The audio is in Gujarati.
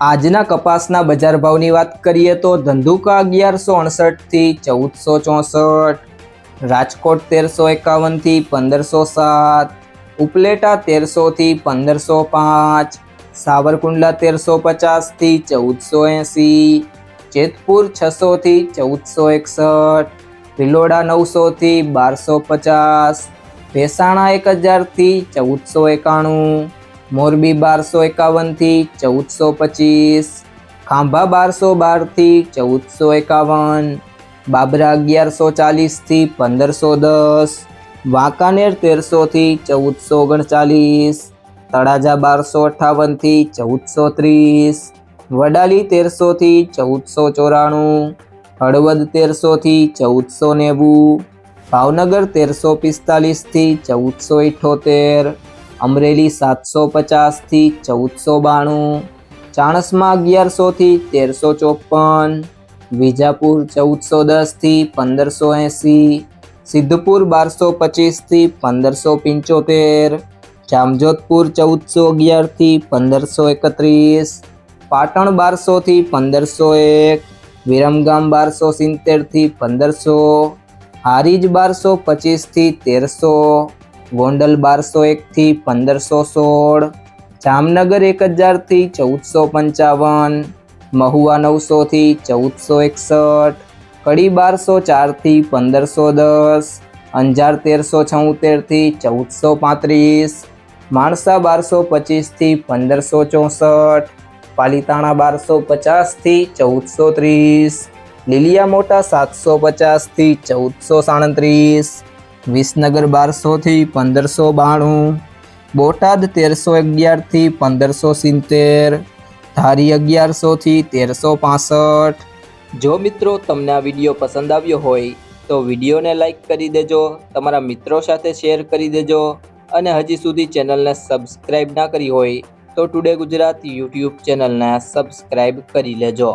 આજના કપાસના બજાર ભાવની વાત કરીએ તો ધંધુકા અગિયારસો અડસઠથી ચૌદસો ચોસઠ, રાજકોટ તેરસો એકાવનથી પંદરસો સાત, ઉપલેટા તેરસોથી પંદરસો પાંચ, સાવરકુંડલા તેરસો પચાસથી ચૌદસો એંસી, જેતપુર છસોથી ચૌદસો એકસઠ, ભિલોડા નવસોથી બારસો પચાસ, ભેસાણા એક હજારથી ચૌદસો એકાણું મોરબી બારસો એકાવનથી ચૌદસો પચીસ, ખાંભા બારસો બારથી ચૌદસો એકાવન, બાબરા અગિયારસો ચાલીસથી પંદરસો દસ, વાંકાનેર તેરસોથી ચૌદસો ઓગણચાલીસ, તળાજા બારસો અઠ્ઠાવનથી ચૌદસો ત્રીસ, વડાલી તેરસોથી ચૌદસો ચોરાણું, હળવદ તેરસોથી ચૌદસો નેવું, ભાવનગર તેરસો પિસ્તાલીસથી ચૌદસો ઇઠ્ઠોતેર અમરેલી સાતસો પચાસથી ચૌદસો બાણું, ચાણસમાં અગિયારસોથી તેરસો ચોપન, વિજાપુર ચૌદસો દસથી પંદરસો એંસી, સિદ્ધપુર બારસો પચીસથી પંદરસો પંચોતેર, જામજોધપુર ચૌદસો અગિયારથી પંદરસો એકત્રીસ, પાટણ બારસોથી પંદરસો એક, વિરમગામ બારસો સિત્તેરથી પંદરસો, હારીજ બારસો પચીસથી તેરસો ગોંડલ બારસો એકથી પંદરસો સોળ, જામનગર એક હજારથી ચૌદસો પંચાવન, મહુવા નવસોથી ચૌદસો એકસઠ, કડી બારસો ચારથી પંદરસો દસ, અંજાર તેરસો છોતેરથી ચૌદસો પાંત્રીસ, માણસા બારસો પચીસથી પંદરસો ચોસઠ, પાલીતાણા બારસો પચાસથી ચૌદસો ત્રીસ, લીલિયા મોટા સાતસો પચાસથી ચૌદસો સાડત્રીસ વિસનગર બારસોથી પંદરસો બાણું, બોટાદ તેરસો અગિયારથી પંદરસો સિત્તેર, ધારી અગિયારસોથી તેરસો પાસઠ. જો મિત્રો તમને આ વીડિયો પસંદ આવ્યો હોય, તો વિડીયોને લાઇક કરી દેજો, તમારા મિત્રો સાથે શેર કરી દેજો, અને હજી સુધી ચેનલને સબસ્ક્રાઈબ ના કરી હોય, તો ટુડે ગુજરાત યુટ્યુબ ચેનલને સબસ્ક્રાઈબ કરી લેજો.